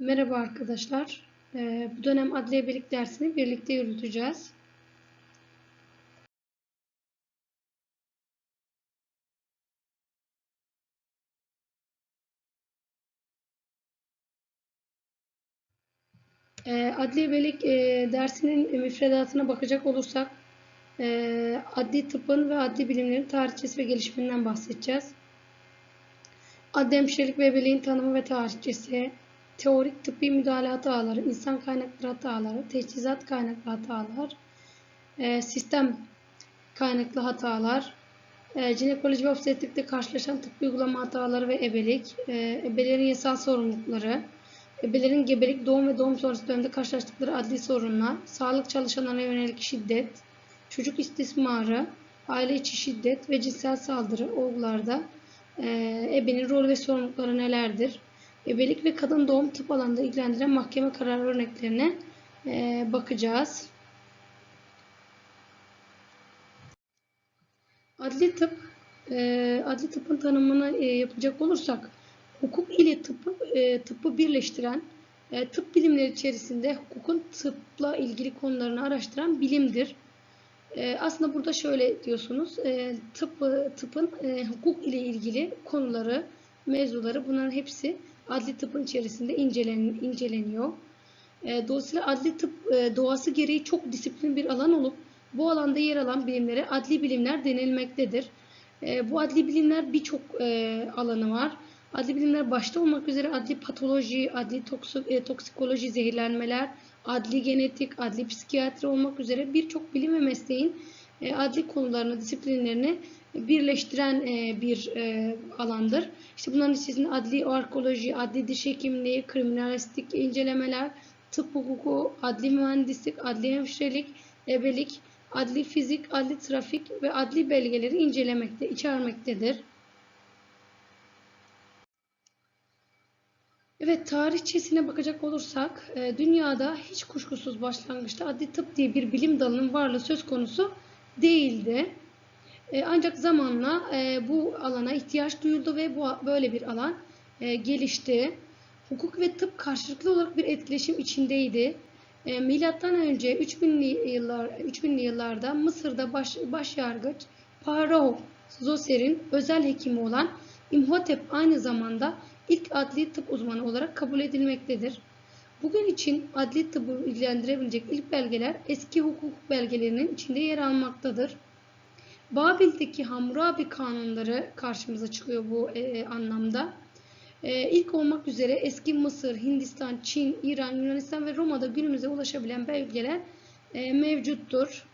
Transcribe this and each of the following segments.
Merhaba arkadaşlar. Ee, bu dönem adliye birlik dersini birlikte yürüteceğiz. Ee, adliye birlik e, dersinin müfredatına bakacak olursak e, adli tıbbın ve adli bilimlerin tarihçesi ve gelişiminden bahsedeceğiz. Adli hemşirelik ve birliğin tanımı ve tarihçesi, teorik tıbbi müdahale hataları, insan kaynakları hataları, teçhizat kaynaklı hatalar, e, sistem kaynaklı hatalar, e, jinekoloji ve obstetrik karşılaşan tıbbi uygulama hataları ve ebelik, e, ebelerin yasal sorumlulukları, ebelerin gebelik, doğum ve doğum sonrası dönemde karşılaştıkları adli sorunlar, sağlık çalışanlarına yönelik şiddet, çocuk istismarı, aile içi şiddet ve cinsel saldırı olgularda e, ebenin rolü ve sorumlulukları nelerdir? Ebelik ve kadın doğum tıp alanında ilgilendiren mahkeme kararı örneklerine e, bakacağız. Adli tıp, e, adli tıpın tanımını e, yapacak olursak, hukuk ile tıbbı, e, tıbbı birleştiren, tıp bilimleri içerisinde hukukun tıpla ilgili konularını araştıran bilimdir. Aslında burada şöyle diyorsunuz, tıp, tıpın hukuk ile ilgili konuları, mevzuları bunların hepsi adli tıpın içerisinde incelen, inceleniyor. E, dolayısıyla adli tıp e, doğası gereği çok disiplin bir alan olup bu alanda yer alan bilimlere adli bilimler denilmektedir. E, bu adli bilimler birçok e, alanı var. Adli bilimler başta olmak üzere adli patoloji, adli toksik, e, toksikoloji, zehirlenmeler, adli genetik, adli psikiyatri olmak üzere birçok bilim ve mesleğin e, adli konularını, disiplinlerini birleştiren e, bir e, alandır. İşte bunların içerisinde adli arkeoloji, adli diş hekimliği, kriminalistik incelemeler, tıp hukuku, adli mühendislik, adli hemşirelik, ebelik, adli fizik, adli trafik ve adli belgeleri incelemekte, içermektedir. Evet, tarihçesine bakacak olursak, dünyada hiç kuşkusuz başlangıçta adli tıp diye bir bilim dalının varlığı söz konusu değildi. E, ancak zamanla e, bu alana ihtiyaç duyuldu ve bu böyle bir alan gelişti. Hukuk ve tıp karşılıklı olarak bir etkileşim içindeydi. Milattan önce 3000'li yıllar 3000'li yıllarda Mısır'da baş, başyargıç Paro Zoser'in özel hekimi olan İmhotep aynı zamanda ilk adli tıp uzmanı olarak kabul edilmektedir. Bugün için adli tıbbı ilgilendirebilecek ilk belgeler eski hukuk belgelerinin içinde yer almaktadır. Babil'deki Hammurabi kanunları karşımıza çıkıyor bu e, e, anlamda. E, ilk olmak üzere eski Mısır, Hindistan, Çin, İran, Yunanistan ve Roma'da günümüze ulaşabilen belgeler e, mevcuttur.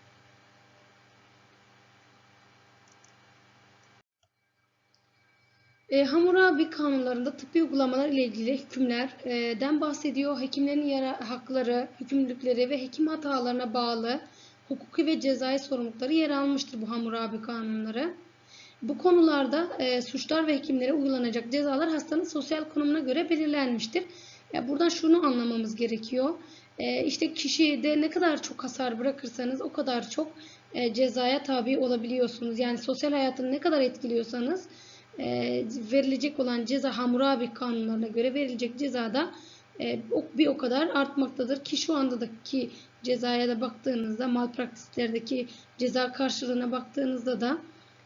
E, Hammurabi kanunlarında tıbbi uygulamalar ile ilgili hükümlerden bahsediyor. Hekimlerin yara, hakları, hükümlülükleri ve hekim hatalarına bağlı hukuki ve cezai sorumlulukları yer almıştır bu Hammurabi kanunları. Bu konularda e, suçlar ve hekimlere uygulanacak cezalar hastanın sosyal konumuna göre belirlenmiştir. Ya buradan şunu anlamamız gerekiyor. E, işte kişide ne kadar çok hasar bırakırsanız o kadar çok e, cezaya tabi olabiliyorsunuz. Yani sosyal hayatını ne kadar etkiliyorsanız e, verilecek olan ceza Hammurabi kanunlarına göre verilecek cezada e, bir o kadar artmaktadır ki şu andaki cezaya da baktığınızda malpraktislerdeki ceza karşılığına baktığınızda da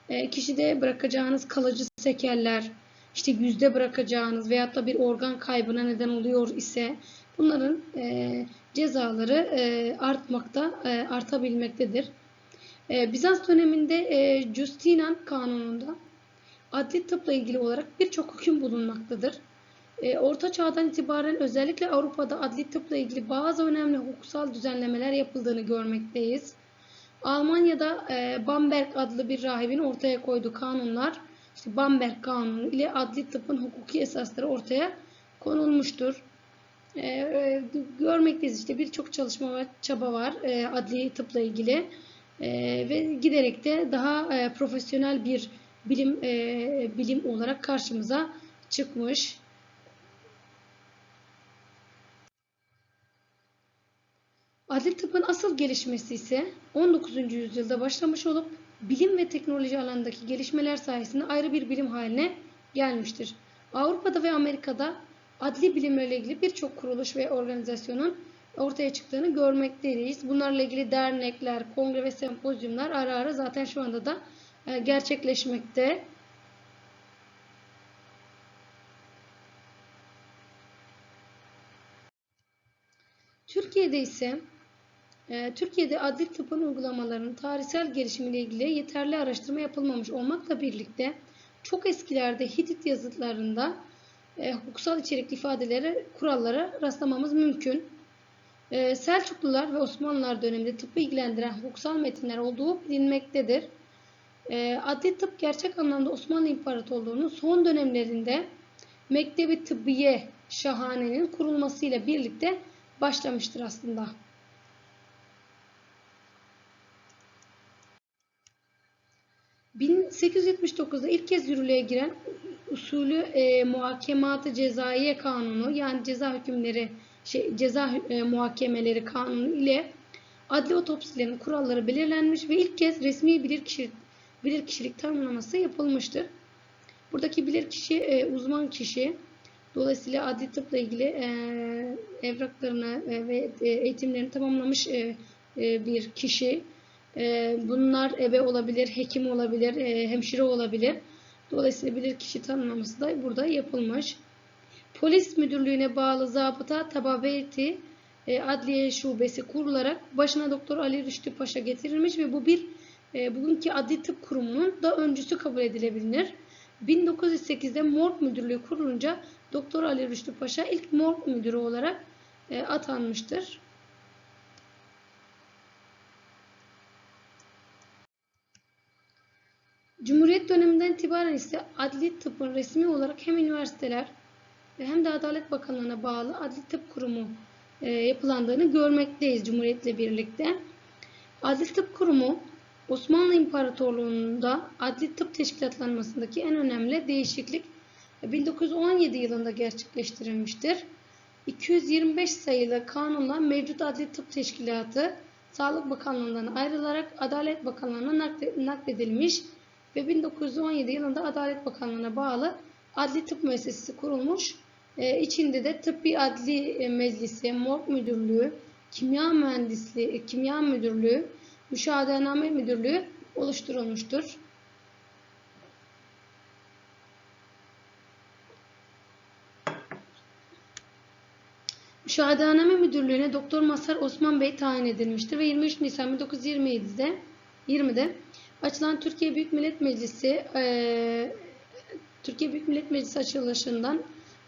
e, kişide bırakacağınız kalıcı sekeller işte yüzde bırakacağınız veyahut da bir organ kaybına neden oluyor ise bunların e, cezaları e, artmakta e, artabilmektedir. E, Bizans döneminde e, Justinian kanununda adli tıpla ilgili olarak birçok hüküm bulunmaktadır. E, Orta Çağ'dan itibaren özellikle Avrupa'da adli tıpla ilgili bazı önemli hukuksal düzenlemeler yapıldığını görmekteyiz. Almanya'da e, Bamberg adlı bir rahibin ortaya koyduğu kanunlar, işte Bamberg Kanunu ile adli tıbbın hukuki esasları ortaya konulmuştur. E, görmekteyiz işte birçok çalışma ve çaba var adli tıpla ilgili ve giderek de daha profesyonel bir bilim e, bilim olarak karşımıza çıkmış. Adli tıbbın asıl gelişmesi ise 19. yüzyılda başlamış olup bilim ve teknoloji alanındaki gelişmeler sayesinde ayrı bir bilim haline gelmiştir. Avrupa'da ve Amerika'da adli bilimlerle ilgili birçok kuruluş ve organizasyonun ortaya çıktığını görmekteyiz. Bunlarla ilgili dernekler, kongre ve sempozyumlar ara ara zaten şu anda da gerçekleşmekte. Türkiye'de ise e, Türkiye'de adli tıbbın uygulamalarının tarihsel gelişimiyle ilgili yeterli araştırma yapılmamış olmakla birlikte çok eskilerde Hitit yazıtlarında e, hukuksal içerikli ifadeleri, kurallara rastlamamız mümkün. E, Selçuklular ve Osmanlılar döneminde tıbbı ilgilendiren hukuksal metinler olduğu bilinmektedir. E, adli tıp gerçek anlamda Osmanlı İmparatorluğu'nun son dönemlerinde Mektebi Tıbbiye Şahane'nin kurulmasıyla birlikte başlamıştır aslında. ...1879'da ilk kez yürürlüğe giren usulü e, muhakematı cezaiye kanunu yani ceza hükümleri şey, ceza e, muhakemeleri kanunu ile adli otopsilerin kuralları belirlenmiş ve ilk kez resmi bilirkişilik, bilirkişilik tanımlaması yapılmıştır. Buradaki bilirkişi e, uzman kişi dolayısıyla adli tıpla ilgili e, evraklarını e, ve e, eğitimlerini tamamlamış e, e, bir kişi. E, bunlar ebe olabilir, hekim olabilir, e, hemşire olabilir. Dolayısıyla bilirkişi tanımlaması da burada yapılmış. Polis müdürlüğüne bağlı zabıta tababeti e, adliye şubesi kurularak başına Doktor Ali Rüştü Paşa getirilmiş ve bu bir e, bugünkü adli tıp kurumunun da öncüsü kabul edilebilir. 1908'de morg müdürlüğü kurulunca Doktor Ali Rüştü Paşa ilk morg müdürü olarak e, atanmıştır. Cumhuriyet döneminden itibaren ise adli tıbbın resmi olarak hem üniversiteler ve hem de Adalet Bakanlığı'na bağlı adli tıp kurumu e, yapılandığını görmekteyiz Cumhuriyet'le birlikte. Adli Tıp Kurumu Osmanlı İmparatorluğu'nda adli tıp teşkilatlanmasındaki en önemli değişiklik 1917 yılında gerçekleştirilmiştir. 225 sayılı kanunla mevcut adli tıp teşkilatı Sağlık Bakanlığı'ndan ayrılarak Adalet Bakanlığı'na nakledilmiş ve 1917 yılında Adalet Bakanlığı'na bağlı Adli Tıp Müessesesi kurulmuş. Ee, içinde de Tıbbi Adli Meclisi, Morg Müdürlüğü, Kimya Mühendisliği, Kimya Müdürlüğü, Müşahedename Müdürlüğü oluşturulmuştur. Müşahedename Müdürlüğü'ne Doktor Mazhar Osman Bey tayin edilmiştir ve 23 Nisan 1927'de 20'de açılan Türkiye Büyük Millet Meclisi e, Türkiye Büyük Millet Meclisi açılışından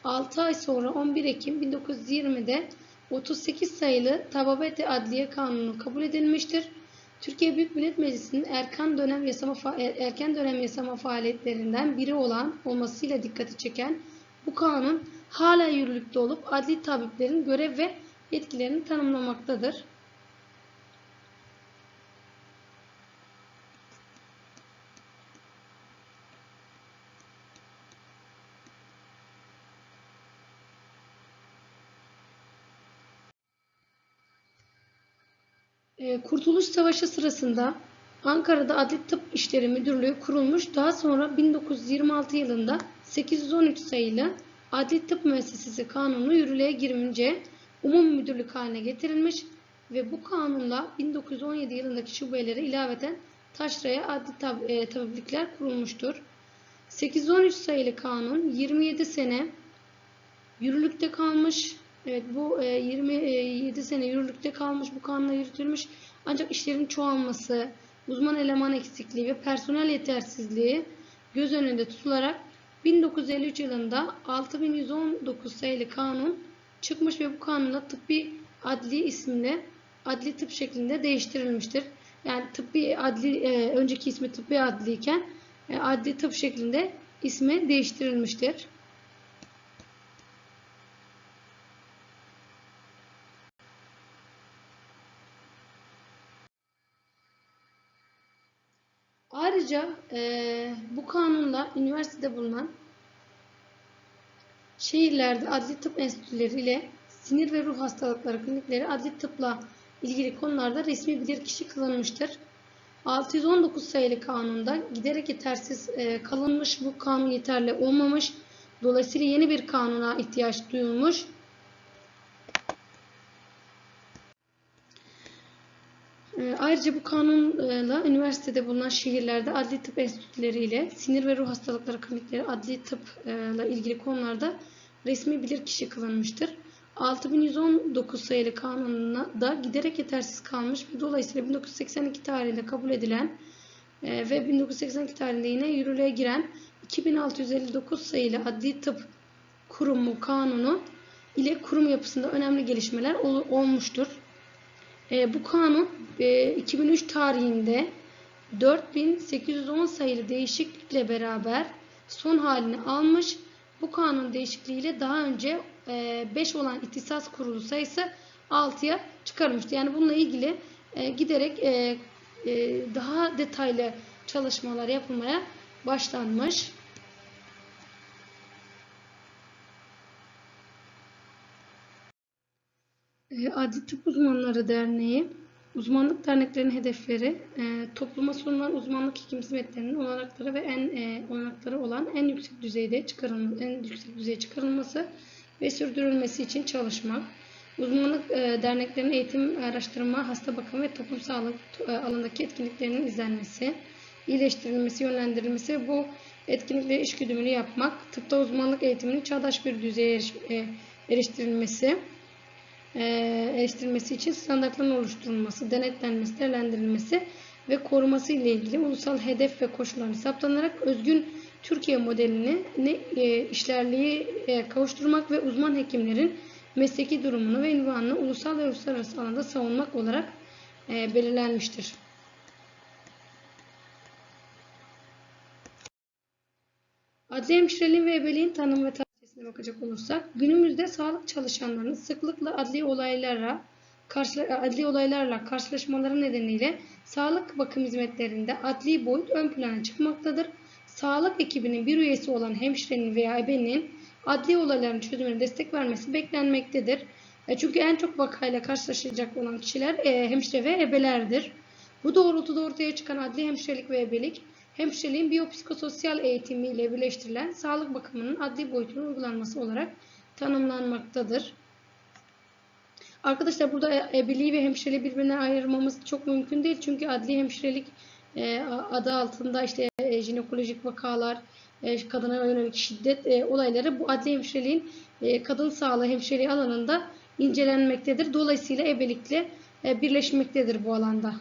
6 ay sonra 11 Ekim 1920'de 38 sayılı Tababete Adliye Kanunu kabul edilmiştir. Türkiye Büyük Millet Meclisi'nin erken dönem yasama erken dönem yasama faaliyetlerinden biri olan olmasıyla dikkati çeken bu kanun hala yürürlükte olup adli tabiplerin görev ve yetkilerini tanımlamaktadır. Kurtuluş Savaşı sırasında Ankara'da Adli Tıp İşleri Müdürlüğü kurulmuş. Daha sonra 1926 yılında 813 sayılı Adli Tıp Müessesesi Kanunu yürürlüğe girince umum müdürlük haline getirilmiş ve bu kanunla 1917 yılındaki şubelere ilaveten Taşra'ya adli tab e, tabiplikler kurulmuştur. 813 sayılı kanun 27 sene yürürlükte kalmış. Evet bu e, 27 sene yürürlükte kalmış. Bu kanunla yürütülmüş. Ancak işlerin çoğalması, uzman eleman eksikliği ve personel yetersizliği göz önünde tutularak 1953 yılında 6119 sayılı kanun çıkmış ve bu kanunla tıbbi adli isimle adli tıp şeklinde değiştirilmiştir. Yani tıbbi adli e, önceki ismi tıbbi adli iken e, adli tıp şeklinde ismi değiştirilmiştir. Ayrıca e, bu kanunla üniversitede bulunan şehirlerde adli tıp enstitüleri ile sinir ve ruh hastalıkları klinikleri adli tıpla ilgili konularda resmi bilirkişi kılınmıştır. 619 sayılı kanunda giderek yetersiz e, kalınmış bu kanun yeterli olmamış. Dolayısıyla yeni bir kanuna ihtiyaç duyulmuş. Ayrıca bu kanunla üniversitede bulunan şehirlerde adli tıp enstitüleri ile sinir ve ruh hastalıkları klinikleri adli tıpla ilgili konularda resmi bilirkişi kılınmıştır. 6119 sayılı kanununa da giderek yetersiz kalmış ve dolayısıyla 1982 tarihinde kabul edilen e, ve 1982 tarihinde yine yürürlüğe giren 2659 sayılı adli tıp kurumu kanunu ile kurum yapısında önemli gelişmeler ol- olmuştur. E, bu kanun e, 2003 tarihinde 4810 sayılı değişiklikle beraber son halini almış. Bu kanun değişikliğiyle daha önce 5 olan ihtisas kurulu sayısı 6'ya çıkarılmıştı. Yani bununla ilgili e, giderek e, e, daha detaylı çalışmalar yapılmaya başlanmış. Adli Tıp Uzmanları Derneği Uzmanlık derneklerinin hedefleri e, topluma sunulan uzmanlık hekim hizmetlerinin olanakları ve en e, olanakları olan en yüksek düzeyde çıkarılması, en yüksek düzeye çıkarılması ve sürdürülmesi için çalışmak. Uzmanlık e, derneklerinin eğitim, araştırma, hasta bakımı ve toplum sağlık alanındaki etkinliklerinin izlenmesi, iyileştirilmesi, yönlendirilmesi bu etkinlikleri işgüdümlü yapmak, tıpta uzmanlık eğitiminin çağdaş bir düzeye eriş, eriştirilmesi, eleştirilmesi için standartların oluşturulması, denetlenmesi, değerlendirilmesi ve koruması ile ilgili ulusal hedef ve koşulların saptanarak özgün Türkiye modelini e, işlerliği e, kavuşturmak ve uzman hekimlerin mesleki durumunu ve ünvanını ulusal ve uluslararası alanda savunmak olarak e, belirlenmiştir. Adli hemşireliğin ve ebeliğin tanımı ve tarihçesine bakacak olursak, günümüzde sağlık çalışanlarının sıklıkla adli olaylara adli olaylarla karşılaşmaları nedeniyle sağlık bakım hizmetlerinde adli boyut ön plana çıkmaktadır. Sağlık ekibinin bir üyesi olan hemşirenin veya ebenin adli olayların çözümüne destek vermesi beklenmektedir. E, çünkü en çok vakayla karşılaşacak olan kişiler e, hemşire ve ebelerdir. Bu doğrultuda ortaya çıkan adli hemşirelik ve ebelik, hemşireliğin biyopsikososyal eğitimi ile birleştirilen sağlık bakımının adli boyutunun uygulanması olarak tanımlanmaktadır. Arkadaşlar burada ebeliği ve hemşireliği birbirine ayırmamız çok mümkün değil. Çünkü adli hemşirelik e, adı altında işte e, jinekolojik vakalar, e, kadına yönelik şiddet olayları bu adli hemşireliğin kadın sağlığı hemşireliği alanında incelenmektedir. Dolayısıyla ebelikle birleşmektedir bu alanda.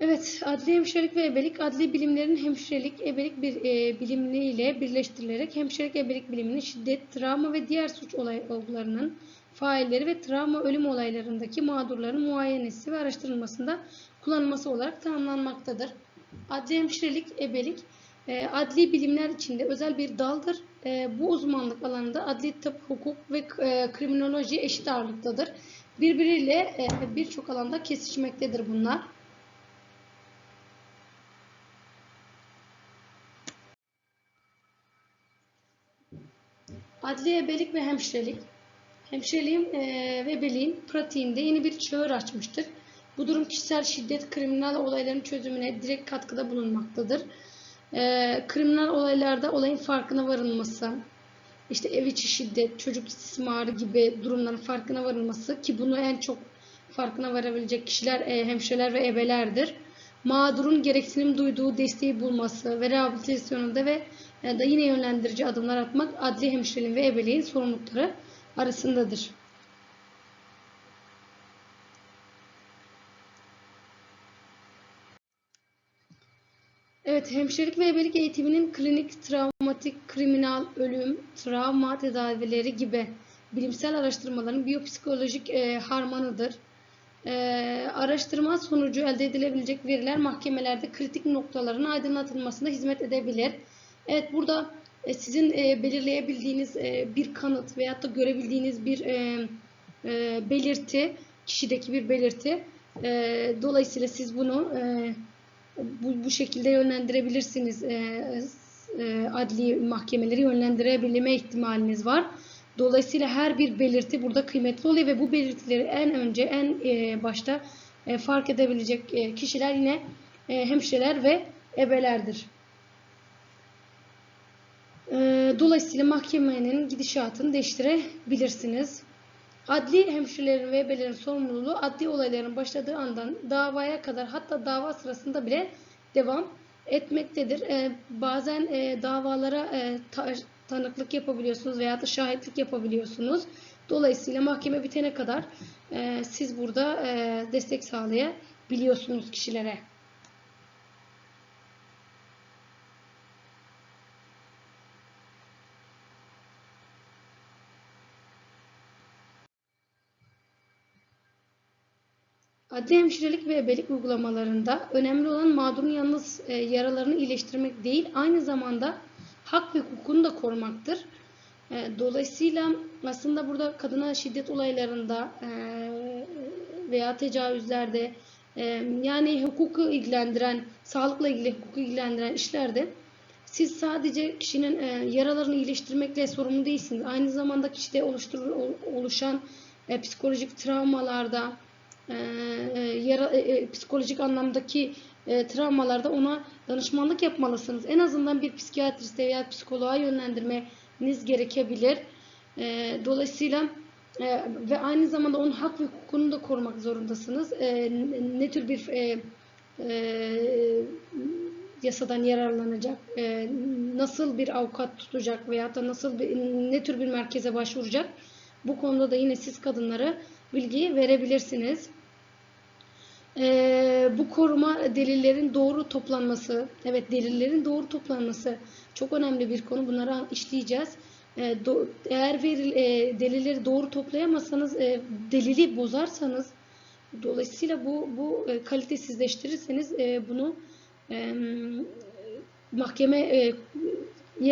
Evet, adli hemşirelik ve ebelik, adli bilimlerin hemşirelik, ebelik bir e, bilimliğiyle birleştirilerek hemşirelik, ebelik biliminin şiddet, travma ve diğer suç olay olgularının failleri ve travma ölüm olaylarındaki mağdurların muayenesi ve araştırılmasında kullanılması olarak tanımlanmaktadır. Adli hemşirelik, ebelik, e, adli bilimler içinde özel bir daldır. E, bu uzmanlık alanında adli tıp, hukuk ve e, kriminoloji eşit ağırlıktadır. Birbiriyle e, birçok alanda kesişmektedir bunlar. Adli ebelik ve hemşirelik. Hemşireliğin e, ve ebeliğin pratiğinde yeni bir çağır açmıştır. Bu durum kişisel şiddet, kriminal olayların çözümüne direkt katkıda bulunmaktadır. E, kriminal olaylarda olayın farkına varılması, işte ev içi şiddet, çocuk istismarı gibi durumların farkına varılması ki bunu en çok farkına varabilecek kişiler e, hemşireler ve ebelerdir. Mağdurun gereksinim duyduğu desteği bulması ve rehabilitasyonunda ve e, da yine yönlendirici adımlar atmak adli hemşireliğin ve ebeliğin sorumlulukları arasındadır. Evet, hemşirelik ve ebelik eğitiminin klinik, travmatik, kriminal, ölüm, travma tedavileri gibi bilimsel araştırmaların biyopsikolojik e, harmanıdır. E, araştırma sonucu elde edilebilecek veriler mahkemelerde kritik noktaların aydınlatılmasına hizmet edebilir. Evet, burada e, sizin e, belirleyebildiğiniz e, bir kanıt veyahut da görebildiğiniz bir belirti, kişideki bir belirti. Dolayısıyla siz bunu bu, şekilde yönlendirebilirsiniz. Adli mahkemeleri yönlendirebilme ihtimaliniz var. Dolayısıyla her bir belirti burada kıymetli oluyor ve bu belirtileri en önce, en başta fark edebilecek kişiler yine hemşireler ve ebelerdir. Ee, Dolayısıyla mahkemenin gidişatını değiştirebilirsiniz. Adli hemşirelerin ve ebelerin sorumluluğu adli olayların başladığı andan davaya kadar hatta dava sırasında bile devam etmektedir. Ee, bazen e, davalara e, ta- tanıklık yapabiliyorsunuz veya da şahitlik yapabiliyorsunuz. Dolayısıyla mahkeme bitene kadar e, siz burada e, destek sağlayabiliyorsunuz kişilere. Adli hemşirelik ve ebelik uygulamalarında önemli olan mağdurun yalnız e, yaralarını iyileştirmek değil, aynı zamanda hak ve hukukunu da korumaktır. E, dolayısıyla aslında burada kadına şiddet olaylarında e, veya tecavüzlerde yani hukuku ilgilendiren, sağlıkla ilgili hukuku ilgilendiren işlerde siz sadece kişinin yaralarını iyileştirmekle sorumlu değilsiniz. Aynı zamanda kişide oluşan psikolojik travmalarda, e, e, yara, e, e, psikolojik anlamdaki e, travmalarda ona danışmanlık yapmalısınız. En azından bir psikiyatriste veya psikoloğa yönlendirmeniz gerekebilir. E, dolayısıyla e, ve aynı zamanda onun hak ve hukukunu da korumak zorundasınız. E, ne tür bir e, e, yasadan yararlanacak, e, nasıl bir avukat tutacak veya da nasıl bir, ne tür bir merkeze başvuracak bu konuda da yine siz kadınlara bilgi verebilirsiniz. Ee, bu koruma delillerin doğru toplanması, evet delillerin doğru toplanması çok önemli bir konu. Bunları işleyeceğiz. Ee, do, eğer veril, e, delilleri doğru toplayamazsanız, e, delili bozarsanız, dolayısıyla bu bu e, kalitesizleştirirseniz e, bunu e, mahkemeye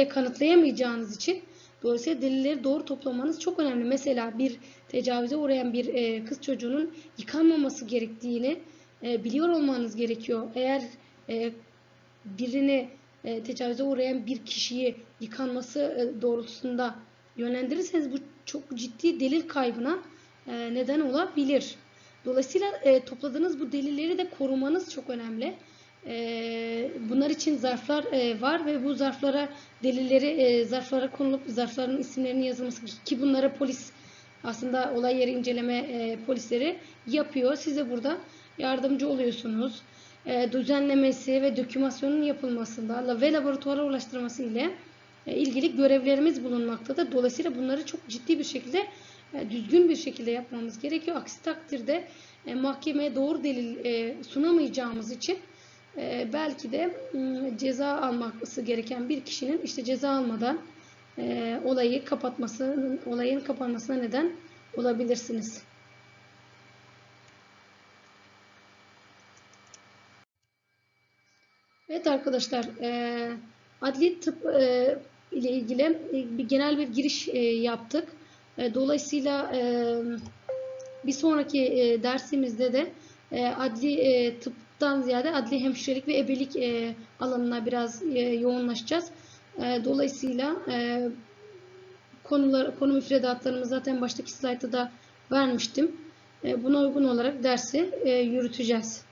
kanıtlayamayacağınız için Dolayısıyla delilleri doğru toplamanız çok önemli. Mesela bir tecavüze uğrayan bir e, kız çocuğunun yıkanmaması gerektiğini e, biliyor olmanız gerekiyor. Eğer e, birini tecavüze uğrayan bir kişiyi yıkanması doğrultusunda yönlendirirseniz bu çok ciddi delil kaybına neden olabilir. Dolayısıyla topladığınız bu delilleri de korumanız çok önemli. Ee, bunlar için zarflar e, var ve bu zarflara delilleri e, zarflara konulup zarfların isimlerinin yazılması ki bunları polis aslında olay yeri inceleme e, polisleri yapıyor. Size burada yardımcı oluyorsunuz. Düzenlemesi ve dokümasyonun yapılmasında ve laboratuvara ulaştırması ile ilgili görevlerimiz bulunmaktadır. Dolayısıyla bunları çok ciddi bir şekilde düzgün bir şekilde yapmamız gerekiyor. Aksi takdirde mahkemeye doğru delil sunamayacağımız için e, belki de ıı, ceza alması gereken bir kişinin işte ceza almadan e, olayı kapatmasının olayın kapanmasına neden olabilirsiniz. Evet arkadaşlar e, adli tıp e, ile ilgili bir genel bir giriş yaptık. Dolayısıyla bir sonraki dersimizde de adli tıp dan ziyade adli hemşirelik ve ebelik e, alanına biraz e, yoğunlaşacağız. E, dolayısıyla e, konular, konu müfredatlarımı zaten baştaki slaytta da vermiştim. E, buna uygun olarak dersi e, yürüteceğiz.